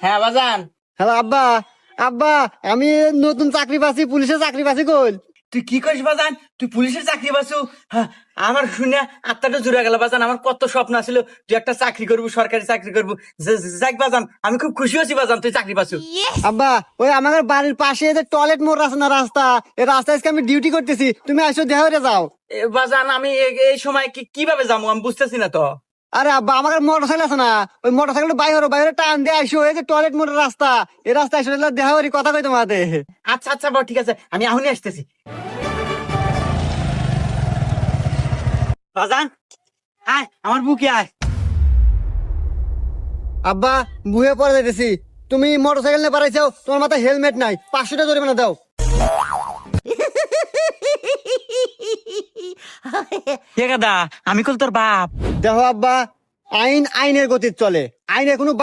হ্যাঁ বাজান। হ্যালো আব্বা। আব্বা আমি নতুন চাকরি পাচ্ছি পুলিশে চাকরি পাচ্ছি কই? তুই কি করিস বাজান? তুই পুলিশের চাকরি পাচ্ছু? হ্যাঁ, আমার শুনে আত্মাটা জুড়ে গেল বাজান। আমার কত স্বপ্ন ছিল তুই একটা চাকরি করব সরকারি চাকরি করব। যাক বাজান আমি খুব খুশি হয়েছি বাজান তুই চাকরি পাচ্ছু। আব্বা ওই আমার বাড়ির পাশে যে টয়লেট মোড় আছে না রাস্তা এই রাস্তায় আজকে আমি ডিউটি করতেছি তুমি আসো করে যাও। বাজান আমি এই সময় কি কীভাবে যাব? আমি বুঝতেছি না তো। আরে আব্বা আমার মোটর সাইকেল আছে না। ওই মোটর সাইকেল বাইরে বাইরে টান দিয়ে আসো এই যে টয়লেট মোড়ের রাস্তা। এই রাস্তা আসো দেখা করি কথা কই তোমাদের? আচ্ছা আচ্ছা বাবা ঠিক আছে আমি এখনই আসতেছি। বাজান আয় আমার বুকে আয়। আব্বা বুয়ে পরে যাইতেছি। তুমি মোটর সাইকেল নিয়ে পারাইছো তোমার মাথায় হেলমেট নাই পাঁচশো টাকা জরিমানা দাও। আমি কল তোর বাপ। দেখো আব্বা আইন আইনের গতির চলে। আইনে কোনো